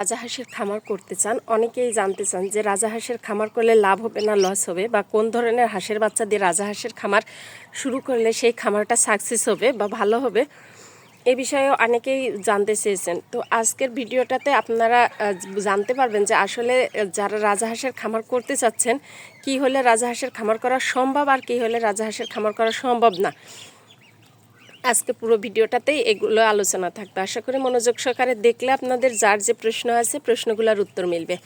রাজাহাঁসের খামার করতে চান, অনেকেই জানতে চান যে রাজাহাঁসের খামার করলে লাভ হবে না, লস হবে বা কোন ধরনের হাঁসের বাচ্চা দিয়ে রাজাহাঁসের খামার শুরু করলে সেই খামারটা সাকসেস হবে বা ভালো হবে, এ বিষয়ে অনেকেই জানতে চেয়েছেন। তো আজকের ভিডিওটাতে আপনারা জানতে পারবেন যে আসলে যারা রাজাহাঁসের খামার করতে চাচ্ছেন, কি হলে রাজাহাঁসের খামার করা সম্ভব আর কি হলে রাজাহাঁসের খামার করা সম্ভব না। আজকে পুরো ভিডিওটাতেই এগুলো আলোচনা থাকবে। আশা করি মনোযোগ সহকারে দেখলে আপনাদের যার যে প্রশ্ন আছে প্রশ্নগুলোর উত্তর মিলবে।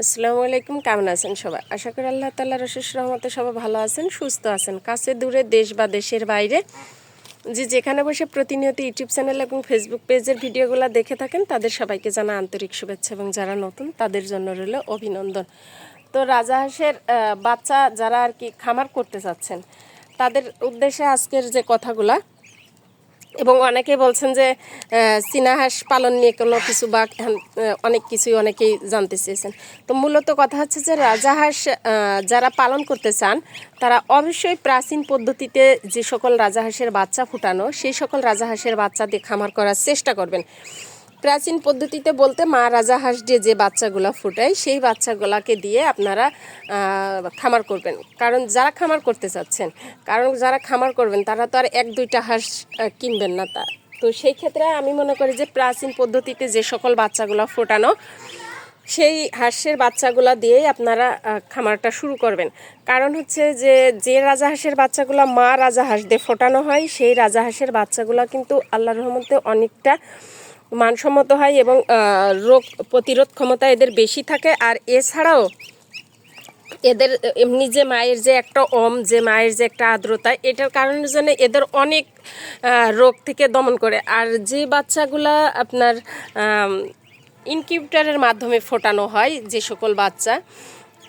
আসসালামু আলাইকুম, কেমন আছেন সবাই? আশা করি আল্লাহ তাল্লাহ রশিস রহমতে সবাই ভালো আছেন, সুস্থ আছেন। কাছে দূরে, দেশ বা দেশের বাইরে। যে যেখানে বসে প্রতিনিয়ত ইউটিউব চ্যানেল এবং ফেসবুক পেজের ভিডিওগুলো দেখে থাকেন, তাদের সবাইকে জানা আন্তরিক শুভেচ্ছা এবং যারা নতুন, তাদের জন্য রইল অভিনন্দন। তো রাজাহাঁসের বাচ্চা যারা আর কি খামার করতে চাচ্ছেন, তাদের উদ্দেশ্যে আজকের যে কথাগুলা এবং অনেকে বলছেন যে চীনাহাঁস হাঁস পালন নিয়ে কোনো কিছু বা অনেক কিছুই অনেকেই জানতে চেয়েছেন। তো মূলত কথা হচ্ছে যে রাজাহাঁস যারা পালন করতে চান, তারা অবশ্যই প্রাচীন পদ্ধতিতে যে সকল রাজাহাঁসের বাচ্চা ফুটানো, সেই সকল রাজাহাঁসের বাচ্চা দিয়ে খামার করার চেষ্টা করবেন। প্রাচীন পদ্ধতিতে বলতে মা রাজা হাঁস দিয়ে যে বাচ্চাগুলো ফুটায়, সেই বাচ্চাগুলোকে দিয়ে আপনারা খামার করবেন। কারণ যারা খামার করতে চাচ্ছেন, কারণ যারা খামার করবেন, তারা তো আর এক, দুইটা হাঁস কিনবেন না তা। তো সেই ক্ষেত্রে আমি মনে করি যে প্রাচীন পদ্ধতিতে যে সকল বাচ্চাগুলো ফোটানো, সেই হাঁসের বাচ্চাগুলো দিয়েই আপনারা খামারটা শুরু করবেন। কারণ হচ্ছে যে যে রাজা হাঁসের বাচ্চাগুলো মা রাজা হাঁস দিয়ে ফোটানো হয়, সেই রাজা হাঁসের বাচ্চাগুলো কিন্তু আল্লাহ রহমতে অনেকটা মানসম্মত হয় এবং রোগ প্রতিরোধ ক্ষমতা এদের বেশি থাকে। আর এছাড়াও এদের, এমনি যে মায়ের যে একটা অম যে মায়ের যে একটা আর্দ্রতা, এটার কারণের জন্য এদের অনেক রোগ থেকে দমন করে। আর যে বাচ্চাগুলা আপনার ইনকিউটারের মাধ্যমে ফোটানো হয়, যে সকল বাচ্চা,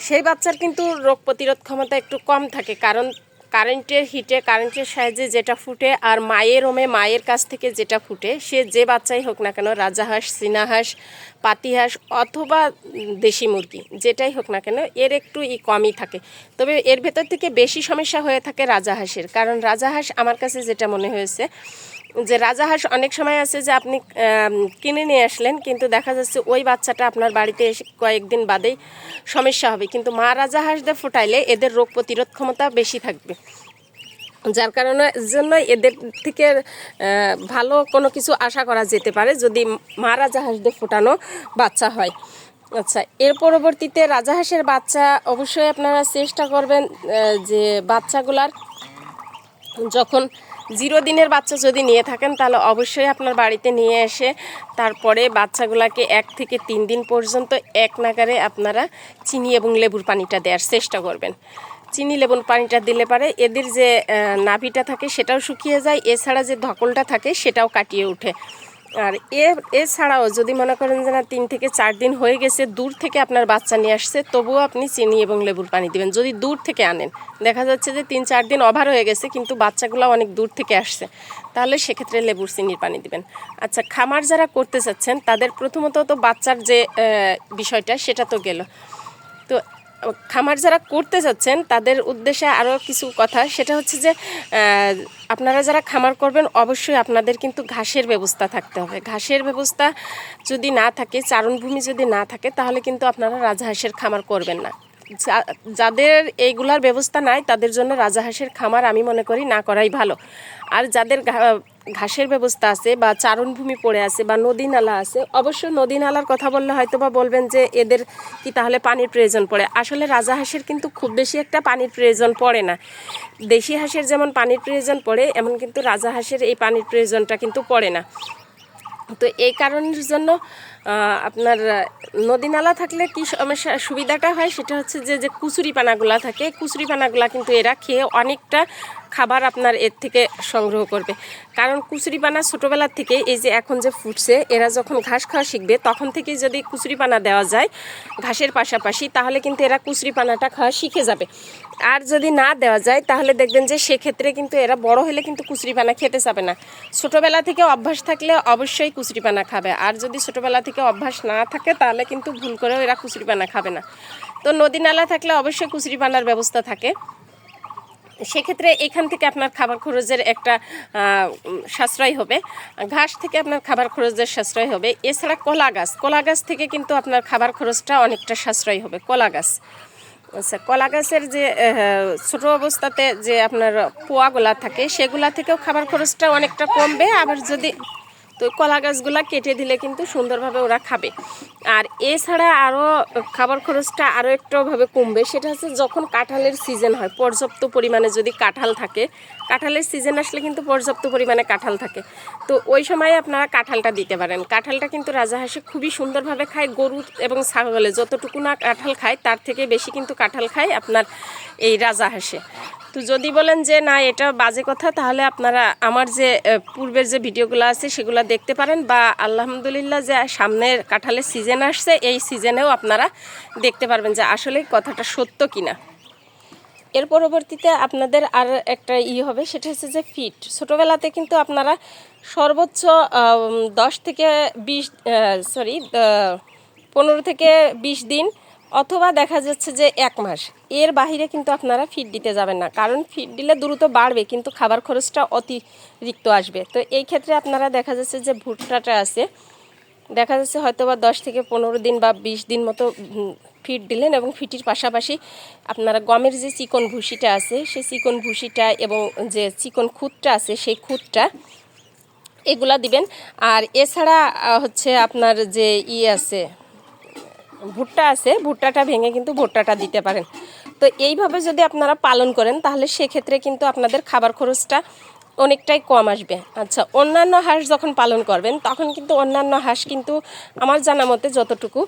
সেই বাচ্চার কিন্তু রোগ প্রতিরোধ ক্ষমতা একটু কম থাকে। কারণ কারেন্টের হিটে, কারেন্টের সাহায্যে যেটা ফুটে আর মায়ের ওমে, মায়ের কাছ থেকে যেটা ফুটে, সে যে বাচ্চাই হোক না কেন রাজাহাঁস চীনাহাঁস পাতিহাঁস অথবা দেশি মুরগি, যেটাই হোক না কেন, এর একটু ই কমই থাকে। তবে এর ভেতর থেকে বেশি সমস্যা হয়ে থাকে রাজাহাঁসের কারণ রাজাহাঁস আমার কাছে যেটা মনে হয়েছে যে রাজাহাঁস অনেক সময় আছে যে আপনি কিনে নিয়ে আসলেন, কিন্তু দেখা যাচ্ছে ওই বাচ্চাটা আপনার বাড়িতে এসে কয়েকদিন বাদেই সমস্যা হবে। কিন্তু মা রাজাহাঁসদের ফোটাইলে এদের রোগ প্রতিরোধ ক্ষমতা বেশি থাকবে। যার কারণে জন্য এদের থেকে ভালো কোনো কিছু আশা করা যেতে পারে যদি মা রাজাহাঁসদের ফোটানো বাচ্চা হয়। আচ্ছা এর পরবর্তীতে রাজাহাঁসের বাচ্চা অবশ্যই আপনারা চেষ্টা করবেন যে বাচ্চাগুলার যখন জিরো দিনের বাচ্চা যদি নিয়ে থাকেন, তাহলে অবশ্যই আপনার বাড়িতে নিয়ে এসে তারপরে বাচ্চাগুলোকে এক থেকে তিন দিন পর্যন্ত এক নাগারে আপনারা চিনি এবং লেবুর পানিটা দেওয়ার চেষ্টা করবেন। চিনি, লেবুর পানিটা দিলে পারে এদের যে নাভিটা থাকে সেটাও শুকিয়ে যায়, এছাড়া যে ধকলটা থাকে সেটাও কাটিয়ে ওঠে। আর এ, এছাড়াও যদি মনে করেন যে না, তিন থেকে চার দিন হয়ে গেছে, দূর থেকে আপনার বাচ্চা নিয়ে আসছে, তবুও আপনি চিনি এবং লেবুর পানি দিবেন। যদি দূর থেকে আনেন, দেখা যাচ্ছে যে তিন চার দিন ওভার হয়ে গেছে, কিন্তু বাচ্চাগুলো অনেক দূর থেকে আসছে, তাহলে সেক্ষেত্রে লেবুর চিনির পানি দিবেন। আচ্ছা খামার যারা করতে চাচ্ছেন, তাদের প্রথমত তো বাচ্চার যে বিষয়টা, সেটা তো গেল। তো খামার যারা করতে যাচ্ছেন, তাদের উদ্দেশ্যে আরও কিছু কথা। সেটা হচ্ছে যে আপনারা যারা খামার করবেন, অবশ্যই আপনাদের কিন্তু ঘাসের ব্যবস্থা থাকতে হবে। ঘাসের ব্যবস্থা যদি না থাকে, চারণভূমি যদি না থাকে, তাহলে কিন্তু আপনারা রাজহাঁসের খামার করবেন না। যাদের এইগুলার ব্যবস্থা নাই, তাদের জন্য রাজাহাঁসের খামার আমি মনে করি না করাই ভালো। আর যাদের ঘাসের ব্যবস্থা আছে বা চারণভূমি পড়ে আছে বা নদী নালা আছে অবশ্য নদী নালার কথা বললে হয়তো বা বলবেন যে এদের কি তাহলে পানির প্রয়োজন পড়ে। আসলে রাজা হাঁসের কিন্তু খুব বেশি একটা পানির প্রয়োজন পড়ে না। দেশি হাঁসের যেমন পানির প্রয়োজন পড়ে, এমন কিন্তু রাজা হাঁসের এই পানির প্রয়োজনটা কিন্তু পড়ে না। তো এই কারণের জন্য আপনার নদী নালা থাকলে কি সমস্যা সুবিধাটা হয়? সেটা হচ্ছে যে যে কুচুরি পানাগুলা থাকে কুচুরি পানাগুলা কিন্তু এরা খেয়ে অনেকটা খাবার আপনার এর থেকে সংগ্রহ করবে। কারণ কুচুরি পানা ছোটোবেলার থেকে এই যে এখন যে ফুটছে, এরা যখন ঘাস খাওয়া শিখবে, তখন থেকে যদি কুচুরি পানা দেওয়া যায় ঘাসের পাশাপাশি, তাহলে কিন্তু এরা কুচুরি পানাটা খাওয়া শিখে যাবে। আর যদি না দেওয়া যায়, তাহলে দেখবেন যে সেক্ষেত্রে কিন্তু এরা বড় হলে কিন্তু কুচুরি পানা খেতে যাবে না। ছোটোবেলা থেকে অভ্যাস থাকলে অবশ্যই কুচুরি পানা খাবে। আর যদি ছোটোবেলা থেকে অভ্যাস না থাকে তাহলে কিন্তু ভুল করেও এরা কুচুরি পানা খাবে না। তো নদী নালা থাকলে অবশ্যই কুচুরি পানার ব্যবস্থা থাকে। সেক্ষেত্রে এখান থেকে আপনার খাবার খরচের একটা সাশ্রয় হবে। ঘাস থেকে আপনার খাবার খরচের সাশ্রয় হবে। এছাড়া কলা গাছ কলা গাছ থেকে কিন্তু আপনার খাবার খরচটা অনেকটা সাশ্রয় হবে কলা গাছ। আচ্ছা কলা গাছের যে আহ, ছোট অবস্থাতে যে আপনার পোয়াগুলা থাকে সেগুলা থেকেও খাবার খরচটা অনেকটা কমবে। আবার যদি তো কলা গাছগুলো কেটে দিলে কিন্তু সুন্দরভাবে ওরা খাবে। আর এছাড়া আরও খাবার খরচটা আরও একটাভাবে কমবে, সেটা হচ্ছে যখন কাঁঠালের সিজন হয়, পর্যাপ্ত পরিমাণে যদি কাঁঠাল থাকে কাঁঠালের সিজন আসলে কিন্তু পর্যাপ্ত পরিমাণে কাঁঠাল থাকে। তো ওই সময় আপনারা কাঁঠালটা দিতে পারেন। কাঁঠালটা কিন্তু রাজাহাঁসে খুবই সুন্দরভাবে খায়, গরু এবং ছাগলে যতটুকু না কাঁঠাল খায়, তার থেকে বেশি কিন্তু কাঁঠাল খায় আপনার এই রাজাহাঁসে তো যদি বলেন যে, না, এটা বাজে কথা, তাহলে আপনারা আমার যে পূর্বের যে ভিডিওগুলো আছে, সেগুলো দেখতে পারেন বা আলহামদুলিল্লাহ যে সামনের কাঁঠালের সিজন আসছে, এই সিজনেও আপনারা দেখতে পারবেন যে আসলে কথাটা সত্য কিনা। এর পরবর্তীতে আপনাদের আর একটা ই হবে, সেটা হচ্ছে যে ফিট ছোটোবেলাতে কিন্তু আপনারা সর্বোচ্চ দশ থেকে বিশ সরি পনেরো থেকে বিশ দিন অথবা দেখা যাচ্ছে যে এক মাস। এর বাহিরে কিন্তু আপনারা ফিট দিতে যাবেন না। কারণ ফিট দিলে দ্রুত বাড়বে, কিন্তু খাবার খরচটা অতিরিক্ত আসবে। তো এই ক্ষেত্রে আপনারা দেখা যাচ্ছে যে ভুট্টাটা আছে, দেখা যাচ্ছে হয়তো বা দশ থেকে পনেরো দিন বা বিশ দিন মতো ফিট দিলেন এবং ফিটির পাশাপাশি আপনারা গমের যে চিকন ভুসিটা আছে, সেই চিকন ভুসিটা এবং যে চিকন খুদটা আছে, সেই খুদটা এগুলা দিবেন। আর এছাড়া হচ্ছে আপনার যে ই আছে, ভুট্টা আছে, ভুট্টাটা ভেঙে কিন্তু ভুট্টাটা দিতে পারেন। তো এইভাবে যদি আপনারা পালন করেন, তাহলে সেক্ষেত্রে কিন্তু আপনাদের খাবার খরচটা অনেকটাই কম আসবে। আচ্ছা অন্যান্য হাঁস যখন পালন করবেন, তখন কিন্তু অন্যান্য হাঁস কিন্তু আমার জানা মতে যতটুকু,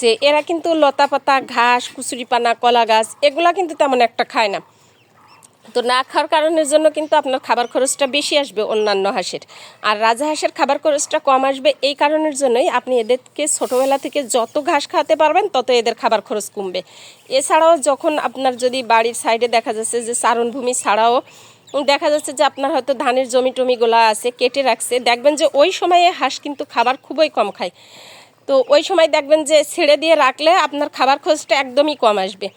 যে এরা কিন্তু লতা পাতা ঘাস, কুচুরিপানা কলা গাছ এগুলা কিন্তু তেমন একটা খায় না। তো না খাওয়ার কারণের জন্য কিন্তু আপনার খাবার খরচটা বেশি আসবে অন্যান্য হাঁসের। আর রাজা হাঁসের খাবার খরচটা কম আসবে এই কারণের জন্যই আপনি এদেরকে ছোটোবেলা থেকে যত ঘাস খাওয়াতে পারবেন, তত এদের খাবার খরচ কমবে। এছাড়াও যখন আপনার যদি বাড়ির সাইডে দেখা যাচ্ছে যে চারণভূমি ছাড়াও দেখা যাচ্ছে যে আপনার হয়তো ধানের জমি টমিগুলা আছে কেটে রাখছে। দেখবেন যে ওই সময়ে হাঁস কিন্তু খাবার খুবই কম খায়। তো ওই সময় দেখবেন যে ছেড়ে দিয়ে রাখলে আপনার খাবার খরচটা একদমই কম আসবে।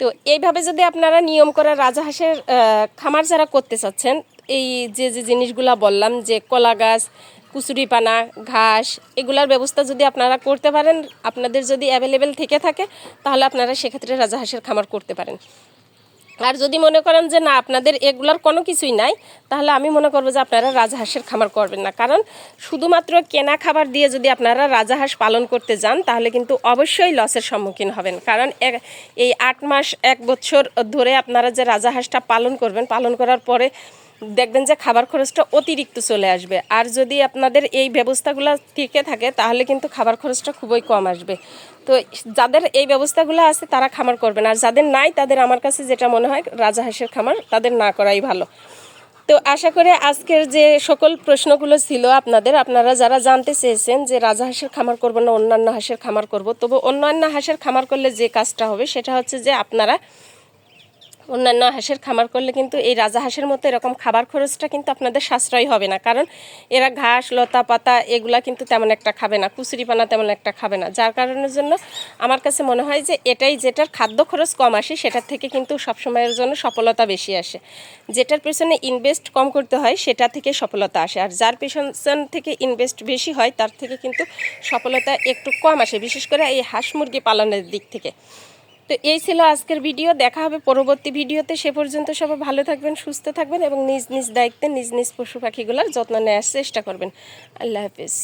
তো এইভাবে যদি আপনারা নিয়ম করে রাজাহাঁসের আহ, খামার যারা করতে চাচ্ছেন এই যে যে জিনিসগুলো বললাম যে কলা গাছ কুচুরিপানা ঘাস এগুলার ব্যবস্থা যদি আপনারা করতে পারেন আপনাদের যদি অ্যাভেলেবেল থেকে থাকে তাহলে আপনারা সেক্ষেত্রে রাজাহাঁসের খামার করতে পারেন। আর যদি মনে করেন যে না, আপনাদের এগুলার কোনো কিছুই নাই, তাহলে আমি মনে করব যে আপনারা রাজাহাঁসের খামার করবেন না। কারণ শুধুমাত্র কেনা খাবার দিয়ে যদি আপনারা রাজাহাঁস পালন করতে যান, তাহলে কিন্তু অবশ্যই লসের সম্মুখীন হবেন। কারণ এই আট মাস, এক বছর ধরে আপনারা যে রাজাহাঁসটা পালন করবেন, পালন করার পরে দেখবেন যে খাবার খরচটা অতিরিক্ত চলে আসবে। আর যদি আপনাদের এই ব্যবস্থাগুলো টিকে থাকে, তাহলে কিন্তু খাবার খরচটা খুবই কম আসবে। তো যাদের এই ব্যবস্থাগুলো আছে, তারা খামার করবেন। আর যাদের নাই, তাদের আমার কাছে যেটা মনে হয়, রাজা হাঁসের খামার, তাদের না করাই ভালো। তো আশা করে আজকের যে সকল প্রশ্নগুলো ছিল আপনাদের, আপনারা যারা জানতে চেয়েছেন যে রাজা হাঁসের খামার করব না, অন্যান্য হাঁসের খামার করব, তবু অন্যান্য হাঁসের খামার করলে যে কাজটা হবে, সেটা হচ্ছে যে আপনারা অন্যান্য হাঁসের খামার করলে কিন্তু এই রাজা হাঁসের মতো এরকম খাবার খরচটা কিন্তু আপনাদের সাশ্রয় হবে না। কারণ এরা ঘাস, লতা, পাতা এগুলা কিন্তু তেমন একটা খাবে না, কুচুরিপানা তেমন একটা খাবে না। যার কারণের জন্য আমার কাছে মনে হয় যে এটাই যেটার খাদ্য খরচ কম আসে, সেটার থেকে কিন্তু সবসময়ের জন্য সফলতা বেশি আসে। যেটার পেছনে ইনভেস্ট কম করতে হয়, সেটা থেকে সফলতা আসে। আর যার পেছন থেকে ইনভেস্ট বেশি হয়, তার থেকে কিন্তু সফলতা একটু কম আসে, বিশেষ করে এই হাঁস মুরগি পালনের দিক থেকে। তো এই ছিল আজকের ভিডিও দেখা হবে পরবর্তী ভিডিওতে সে পর্যন্ত সবাই ভালো থাকবেন, সুস্থ থাকবেন এবং নিজ নিজ দায়িত্বে, নিজ নিজ পশু পাখিগুলোর যত্ন নেওয়ার চেষ্টা করবেন। আল্লাহ হাফিজ।